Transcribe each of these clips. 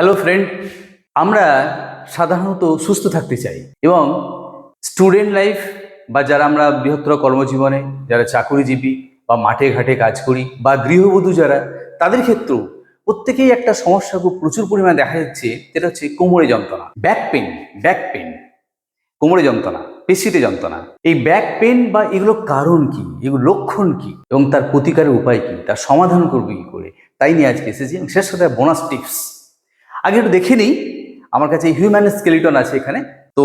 Hello friend আমরা সাধারণত সুস্থ থাকতে চাই এবং স্টুডেন্ট লাইফ বা যারা আমরা বৃহত্তর কর্মজীবনে, যারা চাকুরিজীবী বা মাঠে ঘাটে কাজ করি বা গৃহবধূ যারা, তাদের ক্ষেত্রেও প্রত্যেকেই একটা সমস্যা খুব প্রচুর পরিমাণে দেখা যাচ্ছে, যেটা হচ্ছে কোমরে যন্ত্রণা ব্যাক পেন ব্যাক পেন কোমরে যন্ত্রণা, পেশিতে যন্ত্রণা। এই ব্যাক পেন বা এগুলো কারণ কি? এগুলো লক্ষণ কি? এবং তার প্রতিকারের উপায় কি? তার সমাধান করবে কি করে? তাই নিয়ে আজকে এসেছি এবং শেষ সাথে বোনাস টিপস আগে একটু দেখে নিই, আমার কাছে হিউম্যান স্কেলিটন আছে এখানে। তো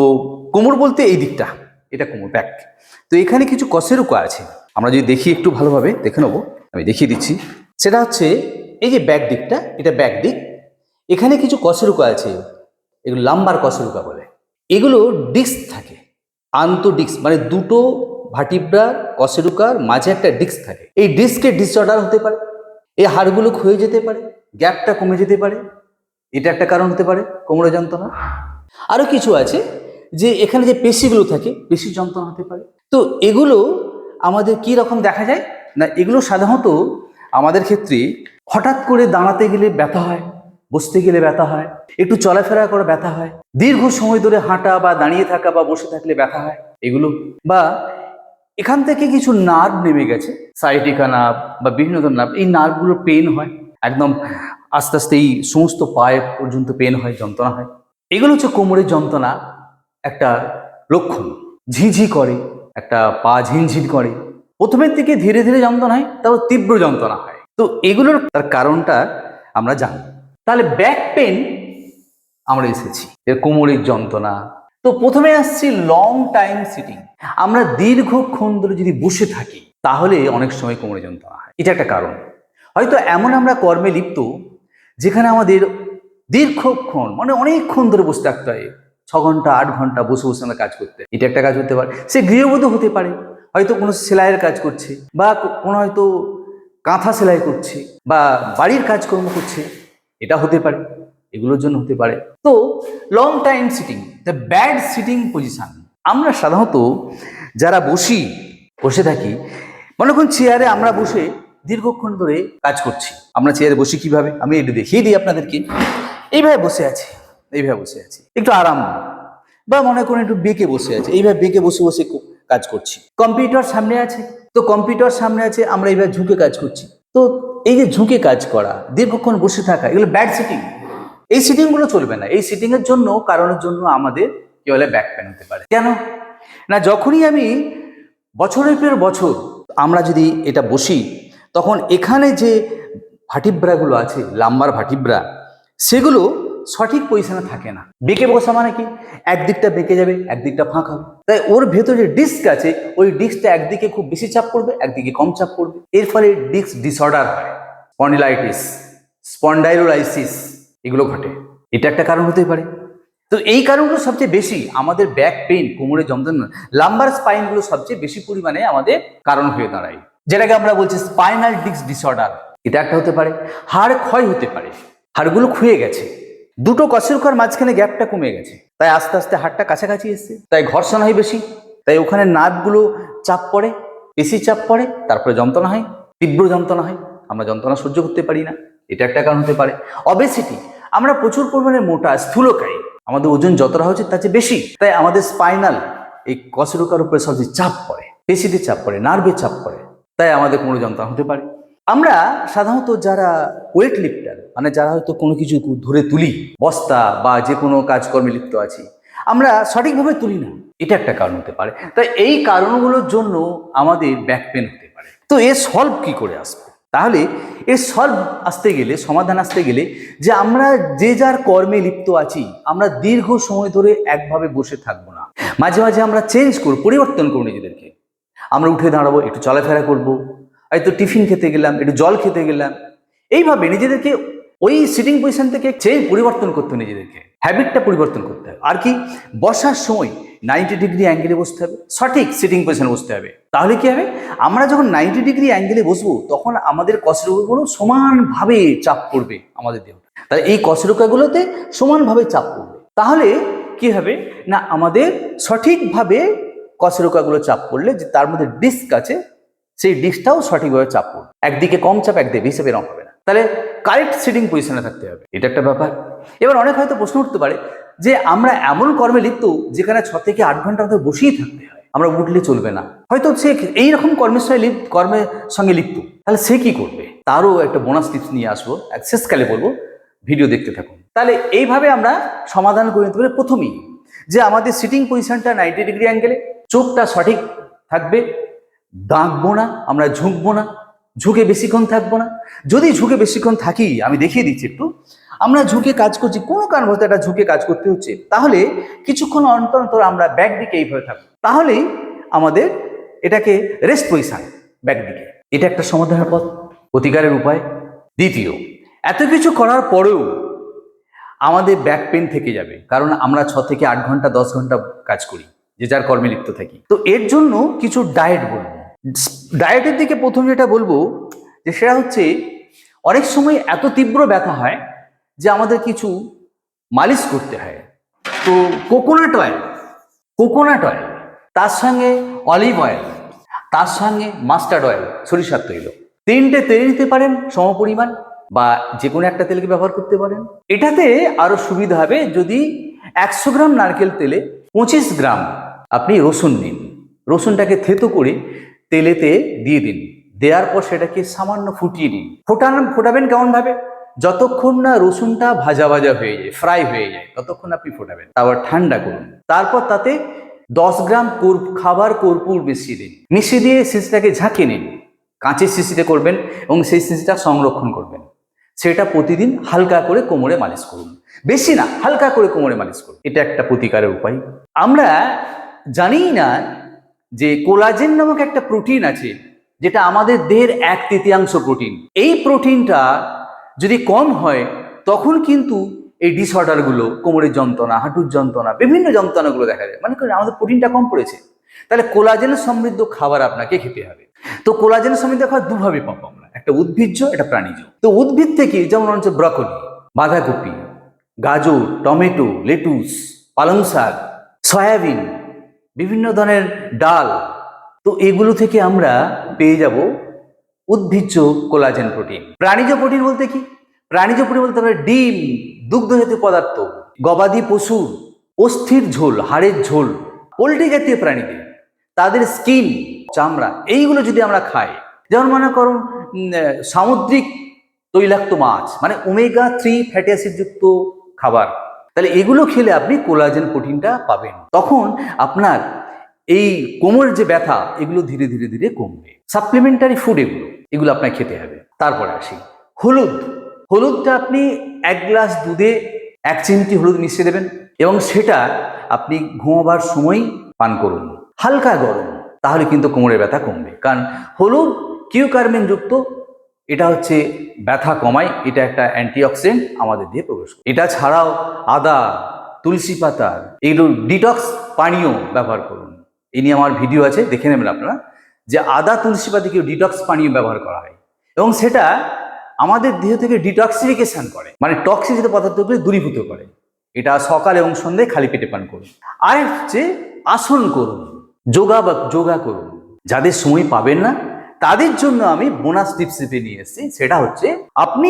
কোমর বলতে এই দিকটা, এটা কোমর ব্যাক তো এখানে কিছু কশেরুকা আছে। আমরা যদি দেখি একটু ভালোভাবে, দেখে নেব, আমি দেখিয়ে দিচ্ছি। সেটা হচ্ছে এই যে ব্যাক দিকটা, এটা ব্যাক দিক। এখানে কিছু কশেরুকা আছে, এগুলো লাম্বার কশেরুকা বলে। এগুলো ডিস্ক থাকে, আন্ত ডিস্ক মানে দুটো ভাটিব্রা কশেরুকার মাঝে একটা ডিস্ক থাকে। এই ডিস্কের ডিসঅর্ডার হতে পারে, এই হাড়গুলো ক্ষয়ে যেতে পারে গ্যাপটা কমে যেতে পারে এটা একটা কারণ হতে পারে, কোমরে যন্ত্রণা? আরও কিছু আছে যে এখানে যে পেশিগুলো থাকে পেশি যন্ত্রণা হতে পারে। তো এগুলো আমাদের কি রকম দেখা যায়? না, এগুলো সাধারণত আমাদের ক্ষেত্রে হঠাৎ করে দাঁড়াতে গেলে ব্যথা হয়, বসতে গেলে ব্যথা হয়, একটু চলাফেরা করে ব্যথা হয়, দীর্ঘ সময় ধরে হাঁটা বা দাঁড়িয়ে থাকা বা বসে থাকলে ব্যথা হয়, এগুলো। বা এখান থেকে কিছু নার্ভ নেমে গেছে সাইটিকা নার্ভ বা বিভিন্ন ধরনের নার্ভ এই নার্ভগুলো পেন হয়, একদম আস্তে আস্তে এই সমস্ত পায়ে পর্যন্ত পেন হয়, যন্ত্রণা হয়। এগুলো হচ্ছে কোমরের যন্ত্রণা একটা লক্ষণ। ঝিঝি করে, একটা পা ঝিনঝিন করে। প্রথমের থেকে ধীরে ধীরে যন্ত্রণা হয়, তারপর তীব্র যন্ত্রণা হয়। তো এগুলোর তার কারণটা আমরা জানি। তাহলে ব্যাক পেন আমরা এসেছি এর কোমরের যন্ত্রণা। তো প্রথমে আসছি লং টাইম সিটিং আমরা দীর্ঘক্ষণ ধরে যদি বসে থাকি, তাহলে অনেক সময় কোমরে যন্ত্রণা হয়। এটা একটা কারণ। হয়তো এমন আমরা কর্মে লিপ্ত যেখানে আমাদের দীর্ঘক্ষণ মানে অনেকক্ষণ ধরে বসে থাকতে হয়। ছ ঘণ্টা, আট ঘণ্টা বসে বসে আমরা কাজ করতে। এটা একটা কাজ হতে পারে। সে গৃহবধূ হতে পারে। হয়তো কোনো সেলাইয়ের কাজ করছে বা কোনো হয়তো কাঁথা সেলাই করছে বা বাড়ির কাজকর্ম করছে। এটা হতে পারে। এগুলোর জন্য হতে পারে। তো long time sitting the bad sitting position আমরা সাধারণত যারা বসি, বসে থাকি, মনে করুন চেয়ারে আমরা বসে দীর্ঘক্ষণ ধরে কাজ করছি। আমরা চেয়ারে বসি কীভাবে? আমি একটু দেখিয়ে দিই আপনাদেরকে। এইভাবে বসে আছি। এইভাবে বসে আছি। একটু আরাম বা মনে করুন একটু বেঁকে বসে আছে। এইভাবে বেঁকে বসে বসে কাজ করছি। কম্পিউটার সামনে আছে। তো কম্পিউটার সামনে আছে, আমরা এইভাবে ঝুঁকে কাজ করছি। তো এই যে ঝুঁকে কাজ করা, দীর্ঘক্ষণ বসে থাকা, এগুলো ব্যাড সিটিং এই সিটিংগুলো চলবে না। এই সিটিংয়ের জন্য, কারণের জন্য আমাদের কি বলে ব্যাক পেন হতে পারে। কেন? না, যখনই আমি বছরের পর বছর আমরা যদি এটা বসি তখন এখানে যে ভাটিব্রাগুলো আছে, লাম্বার ভাটিব্রা, সেগুলো সঠিক পজিশনে থাকে না। বেঁকে বসা মানে কি? একদিকটা বেঁকে যাবে, একদিকটা ফাঁকা হবে। তাই ওর ভেতরে যে ডিস্ক আছে, ওই ডিস্কটা একদিকে খুব বেশি চাপ পড়বে, একদিকে কম চাপ পড়বে। এর ফলে ডিস্ক ডিসঅর্ডার হয়। স্পন্ডিলাইটিস স্পন্ডাইলোলাইসিস এগুলো ঘটে। এটা একটা কারণ হতে পারে। তো এই কারণগুলো সবচেয়ে বেশি আমাদের ব্যাক পেইন কোমরে যন্ত্রণা, লাম্বার স্পাইনগুলো সবচেয়ে বেশি পরিমাণে আমাদের কারণ হয়ে দাঁড়ায়। যেটাকে আমরা বলছি স্পাইনাল ডিস্ক ডিসঅর্ডার এটা একটা হতে পারে, হাড় ক্ষয় হতে পারে, হাড়গুলো ক্ষয়ে গেছে, দুটো কশেরুকার মাঝখানে গ্যাপটা কমে গেছে, তাই আস্তে আস্তে হাড়টা কাছাকাছি এসছে, তাই ঘর্ষণ হয় বেশি, তাই ওখানে নার্ভগুলো চাপ পড়ে বেশি চাপ পড়ে, তারপরে যন্ত্রণা হয়, তীব্র যন্ত্রণা হয়, আমরা যন্ত্রণা সহ্য করতে পারি না, এটা একটা কারণ হতে পারে। অবেসিটি আমরা প্রচুর পরিমাণে মোটা, স্থূলকায়, আমাদের ওজন যতটা হচ্ছে তার চেয়ে বেশি, তাই আমাদের স্পাইনাল এই কশেরুকার উপরে সবচেয়ে চাপ পড়ে পেশিতে চাপ পড়ে নার্ভে চাপ পড়ে তাই আমাদের কোনো যন্ত্রণা হতে পারে। আমরা সাধারণত যারা ওয়েট লিফটার মানে যারা হয়তো কোনো কিছু ধরে তুলি, বস্তা বা যে কোনো কাজকর্মে লিপ্ত আছি, আমরা সঠিকভাবে তুলি না। এটা একটা কারণ হতে পারে। তাই এই কারণগুলোর জন্য আমাদের ব্যাক পেন হতে পারে। তো এ সলভ কি করে আসবে? তাহলে এর সলভ আসতে গেলে, সমাধান আসতে গেলে যে আমরা যে যার কর্মে লিপ্ত আছি, আমরা দীর্ঘ সময় ধরে একভাবে বসে থাকব না। মাঝে মাঝে আমরা চেঞ্জ করব, পরিবর্তন করব নিজেদেরকে। আমরা উঠে দাঁড়াবো, একটু চলাফেরা করব হয়তো টিফিন খেতে গেলাম, একটু জল খেতে গেলাম। এইভাবে নিজেদেরকে ওই সিটিং পজিশন থেকে চেঞ্জ পরিবর্তন করতে নিজেদেরকে হ্যাবিটটা পরিবর্তন করতে হবে। আর কি, বসার সময় নাইনটি ডিগ্রি অ্যাঙ্গেলে বসতে হবে, সঠিক সিটিং পজিশনে বসতে হবে। তাহলে কি হবে? আমরা যখন নাইনটি ডিগ্রি অ্যাঙ্গেলে বসবো, তখন আমাদের কশেরুকাগুলো সমানভাবে চাপ পড়বে আমাদের দেহ তাহলে এই কশেরুকাগুলোতে সমানভাবে চাপ পড়বে। তাহলে কি হবে? না, আমাদের সঠিকভাবে কশেরুকাগুলো চাপ করলে যে তার মধ্যে ডিস্ক আছে, সেই ডিস্কটাও সঠিকভাবে চাপ পড়বে। একদিকে কম চাপ, একদিকে বেশি এরকম হবে না। তাহলে কারেক্ট সিটিং পজিশনে থাকতে হবে। এটা একটা ব্যাপার। এবার অনেক হয়তো প্রশ্ন উঠতে পারে যে আমরা এমন কর্মে লিপ্ত যেখানে ছ থেকে আট ঘণ্টা আমাদের বসেই থাকতে হয়। আমরা উঠলে চলবে না। হয়তো সে এইরকম কর্মের সঙ্গে লিপ্ত কর্মের সঙ্গে লিপ্ত। তাহলে সে কি করবে? তারও একটা বোনাস টিপস নিয়ে আসব। শেষকালে বলব। ভিডিও দেখতে থাকুন। তাহলে এইভাবে আমরা সমাধান করে নিতে পারি প্রথমেই। যে আমাদের সিটিং পজিশনটা নাইনটি ডিগ্রি অ্যাঙ্গেলে চোখটা সঠিক থাকবে দাঁকবো না, আমরা ঝুঁকবো না, ঝুঁকে বেশিক্ষণ থাকব না। যদি ঝুঁকে বেশিক্ষণ থাকি, আমি দেখিয়ে দিচ্ছি একটু, আমরা ঝুঁকে কাজ করছি, কোনো কারণবশত একটা ঝুঁকে কাজ করতে হচ্ছে, তাহলে কিছুক্ষণ অন্তর অন্তর আমরা ব্যাক দিকে এইভাবে থাকব। তাহলেই আমাদের এটাকে রেস্ট পজিশন ব্যাক দিকে। এটা একটা সমাধানের পথ প্রতিকারের উপায়। দ্বিতীয়, এত কিছু করার পরেও আমাদের ব্যাক পেন থেকে যাবে, কারণ আমরা ছ থেকে আট ঘণ্টা, দশ ঘণ্টা কাজ করি। যে যার কর্মে লিপ্ত থাকি। তো এর জন্য কিছু ডায়েট বলব। ডায়েটের দিকে প্রথম যেটা বলব, যে সেটা হচ্ছে অনেক সময় এত তীব্র ব্যথা হয় যে আমাদের কিছু মালিশ করতে হয়। তো কোকোনাট অয়েল কোকোনাট অয়েল তার সঙ্গে অলিভ অয়েল তার সঙ্গে মাস্টার্ড অয়েল সরিষার তৈল। তিনটে তেল নিতে পারেন সমপরিমাণ বা যে কোনো একটা তেলকে ব্যবহার করতে পারেন। এটাতে আরও সুবিধা হবে যদি একশো গ্রাম নারকেল তেলে পঁচিশ গ্রাম আপনি রসুন নিন। রসুনটাকে থেতো করে তেলেতে দিয়ে দিন। দেওয়ার পর সেটাকে সামান্য ফুটিয়ে নিন। ফোটান, ফোটাবেন কেমনভাবে? যতক্ষণ না রসুনটা ভাজা ভাজা হয়ে যায় ফ্রাই হয়ে যায়, ততক্ষণ আপনি ফোটাবেন। তারপর ঠান্ডা করুন। তারপর তাতে দশ গ্রাম খাবার কর্পূর মিশিয়ে দিন। মিশিয়ে দিয়ে শিশিটাকে ঝাঁকিয়ে নিন। কাঁচের শিশিতে করবেন এবং সেই শিশিটা সংরক্ষণ করবেন। সেটা প্রতিদিন হালকা করে কোমরে মালিশ করুন। বেশি না, হালকা করে কোমরে মালিশ করুন। এটা একটা প্রতিকারের উপায়। আমরা জানিই না যে কোলাজেন নামক একটা প্রোটিন আছে, যেটা আমাদের দেহের এক তৃতীয়াংশ প্রোটিন। এই প্রোটিনটা যদি কম হয়, তখন কিন্তু এই ডিসঅর্ডারগুলো, কোমরের যন্ত্রণা, হাঁটুর যন্ত্রণা, বিভিন্ন যন্ত্রণাগুলো দেখা যায়। মানে আমাদের প্রোটিনটা কম পড়েছে। তাহলে কোলাজেন সমৃদ্ধ খাবার আপনাকে খেতে হবে। তো কোলাজেন সমৃদ্ধ খাবার দুভাবে পাবো আমরা। একটা উদ্ভিজ্জ, একটা প্রাণীজ। তো উদ্ভিদ থেকে যেমন হচ্ছে ব্রকলি, বাঁধাকপি, গাজর, টমেটো, লেটুস পালং শাক সয়াবিন, বিভিন্ন ধরনের ডাল, তো এগুলো থেকে আমরা পেয়ে যাব উদ্ভিজ্জ কোলাজেন প্রোটিন। প্রাণীজ প্রোটিন বলতে কি? প্রাণীজ প্রোটিন বলতে পারে ডিম দুগ্ধ জাতীয় পদার্থ, গবাদি পশুর অস্থির ঝোল, হাড়ের ঝোল, পোলট্রি জাতীয় প্রাণীদের, তাদের স্কিন, চামড়া, এইগুলো যদি আমরা খাই, যেমন মনে করুন সামুদ্রিক তৈলাক্ত মাছ মানে ওমেগা থ্রি ফ্যাটি অ্যাসিড যুক্ত খাবার। তাহলে এগুলো খেলে আপনি কোলাজেন প্রোটিনটা পাবেন। তখন আপনার এই কোমরের যে ব্যথা, এগুলো ধীরে ধীরে ধীরে কমবে। সাপ্লিমেন্টারি ফুড এগুলো এগুলো আপনাকে খেতে হবে। তারপরে আসি। হলুদ, হলুদটা আপনি এক গ্লাস দুধে এক চিমটি হলুদ মিশিয়ে দেবেন এবং সেটা আপনি ঘুমাবার সময় পান করুন। হালকা গরম, তাহলে কিন্তু কোমরের ব্যথা কমবে। কারণ হলুদ কিউকার্মিন যুক্ত, এটা হচ্ছে ব্যথা কমায়, এটা একটা অ্যান্টিঅক্সিডেন্ট আমাদের দিয়ে প্রবেশ করে। এটা ছাড়াও আদা, তুলসী পাতা এগুলো ডিটক্স পানীয় ব্যবহার করুন। এই নিয়ে আমার ভিডিও আছে, দেখে নেবেন আপনারা, যে আদা, তুলসী পাতা কেউ ডিটক্স পানীয় ব্যবহার করা হয়। এবং সেটা আমাদের দেহ থেকে ডিটক্সিফিকেশন করে মানে টক্সিজিত পদার্থগুলো দূরীভূত করে। এটা সকাল এবং সন্ধ্যায় খালি পেটে পান করুন। আর হচ্ছে আসন করুন, যোগা বা যোগা করুন। যাদের সময় পাবেন না তাদের জন্য আমি বোনাস টিপস দিতে নিয়ে এসেছি। সেটা হচ্ছে, আপনি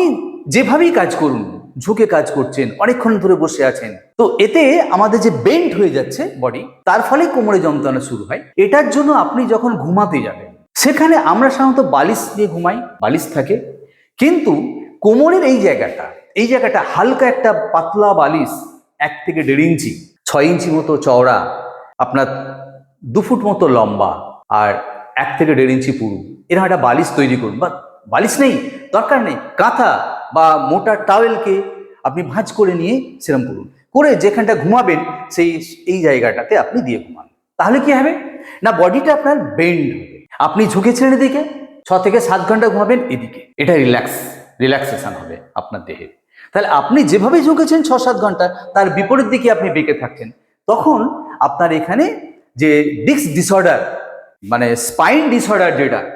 যেভাবেই কাজ করুন, ঝুঁকে কাজ করছেন, অনেকক্ষণ ধরে বসে আছেন, তো এতে আমাদের যে বেন্ট হয়ে যাচ্ছে বডি তার ফলে কোমরে যন্ত্রণা শুরু হয়। এটার জন্য আপনি যখন ঘুমাতে যাবেন, সেখানে আমরা সাধারণত বালিশ দিয়ে ঘুমাই, বালিশ থাকে। কিন্তু কোমরের এই জায়গাটা এই জায়গাটা হালকা একটা পাতলা বালিশ এক থেকে দেড় ইঞ্চি, ছয় ইঞ্চি মতো চওড়া, আপনার দু ফুট মতো লম্বা, আর এক থেকে দেড় ইঞ্চি পুরু। এরকম একটা বালিশ তৈরি করুন। বা বালিশ নেই, দরকার নেই। কাঁথা বা মোটা টাওয়েলকে আপনি ভাঁজ করে নিয়ে সেরম করুন। করে যেখানটা ঘুমাবেন, সেই, এই জায়গাটাতে আপনি দিয়ে ঘুমান। তাহলে কি হবে? না বডিটা আপনার বেন্ড হবে। আপনি ঝুঁকেছিলেন এদিকে, ছ থেকে সাত ঘণ্টা ঘুমাবেন এদিকে। এটা রিল্যাক্স রিল্যাক্সেশন হবে আপনার দেহে। তাহলে আপনি যেভাবে ঝুঁকেছেন ছ সাত ঘণ্টা, তার বিপরীত দিকে আপনি বেঁকে থাকছেন। তখন আপনার এখানে যে ডিস্ক ডিসঅর্ডার মানে স্পাইন ডিসঅর্ডার যেটা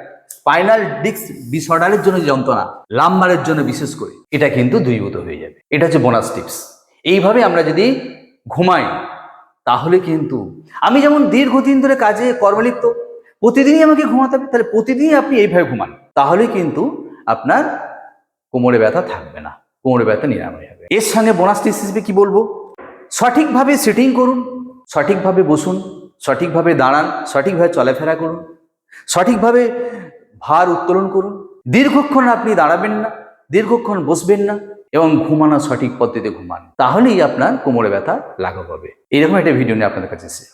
স্পাইনাল ডিস্ক ডিসঅর্ডারের জন্য যন্ত্রণা লাম্বারের জন্য বিশেষ করে, এটা কিন্তু দূরীভূত হয়ে যাবে। এটা হচ্ছে বোনাস টিপস এইভাবে আমরা যদি ঘুমাই, তাহলে কিন্তু আমি যেমন দীর্ঘদিন ধরে কাজে কর্মলিপ্ত, প্রতিদিনই আমাকে ঘুমাতে হবে, তাহলে প্রতিদিনই আপনি এইভাবে ঘুমান, তাহলে কিন্তু আপনার কোমরে ব্যথা থাকবে না, কোমরে ব্যথা নিরাময় হবে। এর সঙ্গে বোনাস টিপস হিসেবে কি বলব? সঠিকভাবে সিটিং করুন, সঠিকভাবে বসুন, সঠিকভাবে দাঁড়ান, সঠিকভাবে চলাফেরা করুন, সঠিকভাবে ভার উত্তোলন করুন। দীর্ঘক্ষণ আপনি দাঁড়াবেন না, দীর্ঘক্ষণ বসবেন না এবং ঘুমানো সঠিক পদ্ধতিতে ঘুমান। তাহলেই আপনার কোমরে ব্যথা লাঘব হবে। এরকম একটা ভিডিও নিয়ে আপনাদের কাছে